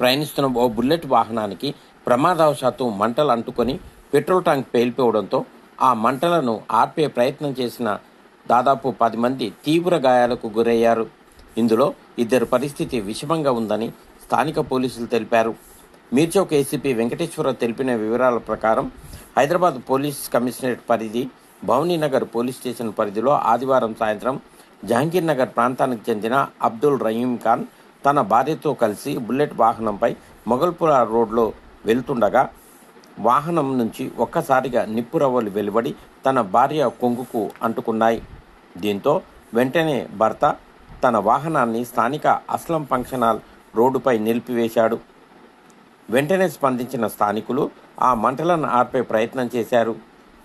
ప్రయాణిస్తున్న ఓ బుల్లెట్ వాహనానికి ప్రమాదవశాత్తు మంటలు అంటుకొని పెట్రోల్ ట్యాంక్ పేలిపోవడంతో ఆ మంటలను ఆర్పే ప్రయత్నం చేసిన దాదాపు పది మంది తీవ్ర గాయాలకు గురయ్యారు. ఇందులో ఇద్దరు పరిస్థితి విషమంగా ఉందని స్థానిక పోలీసులు తెలిపారు. మీర్చౌక్ ఏసీపీ వెంకటేశ్వరరావు తెలిపిన వివరాల ప్రకారం హైదరాబాద్ పోలీస్ కమిషనరేట్ పరిధి భవనీనగర్ పోలీస్ స్టేషన్ పరిధిలో ఆదివారం సాయంత్రం జహంగీర్నగర్ ప్రాంతానికి చెందిన అబ్దుల్ రహీం ఖాన్ తన భార్యతో కలిసి బుల్లెట్ వాహనంపై మొగల్పుర రోడ్లో వెళ్తుండగా వాహనం నుంచి ఒక్కసారిగా నిప్పురవ్వలు వెలువడి తన భార్య కొంగుకు అంటుకున్నాయి. దీంతో వెంటనే భర్త తన వాహనాన్ని స్థానిక అస్లం ఫంక్షన్ హాల్ రోడ్డుపై నిలిపివేశాడు. వెంటనే స్పందించిన స్థానికులు ఆ మంటలను ఆర్పే ప్రయత్నం చేశారు.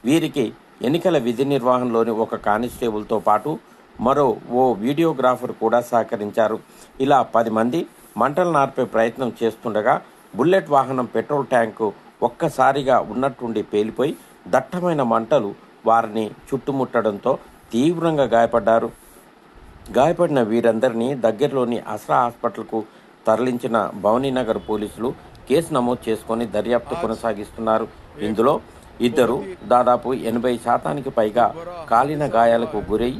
వీరికి ఎన్నికల విధి నిర్వహణలోని ఒక కానిస్టేబుల్తో పాటు మరో ఓ వీడియోగ్రాఫర్ కూడా సహకరించారు. ఇలా పది మంది మంటలు ఆర్పే ప్రయత్నం చేస్తుండగా బుల్లెట్ వాహనం పెట్రోల్ ట్యాంకు ఒక్కసారిగా ఉన్నట్టుండి పేలిపోయి దట్టమైన మంటలు వారిని చుట్టుముట్టడంతో తీవ్రంగా గాయపడ్డారు. గాయపడిన వీరందరినీ దగ్గరలోని అస్రా హాస్పిటల్కు తరలించిన భవనీనగర్ పోలీసులు కేసు నమోదు చేసుకొని దర్యాప్తు కొనసాగిస్తున్నారు. ఇందులో ఇద్దరు దాదాపు ఎనభై శాతానికి పైగా కాలిన గాయాలకు గురై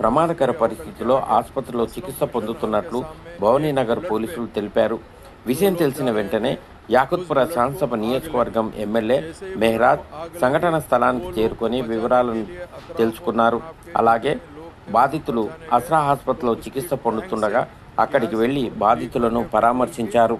ప్రమాదకర పరిస్థితిలో ఆసుపత్రిలో చికిత్స పొందుతున్నట్లు భవనీనగర్ పోలీసులు తెలిపారు. విషయం తెలిసిన వెంటనే యాకుత్పుర శాసనసభ నియోజకవర్గం ఎమ్మెల్యే మెహ్రాజ్ సంఘటన స్థలానికి చేరుకొని వివరాలను తెలుసుకున్నారు. అలాగే బాధితులు అస్రా ఆసుపత్రిలో చికిత్స పొందుతుండగా అక్కడికి వెళ్ళి బాధితులను పరామర్శించారు.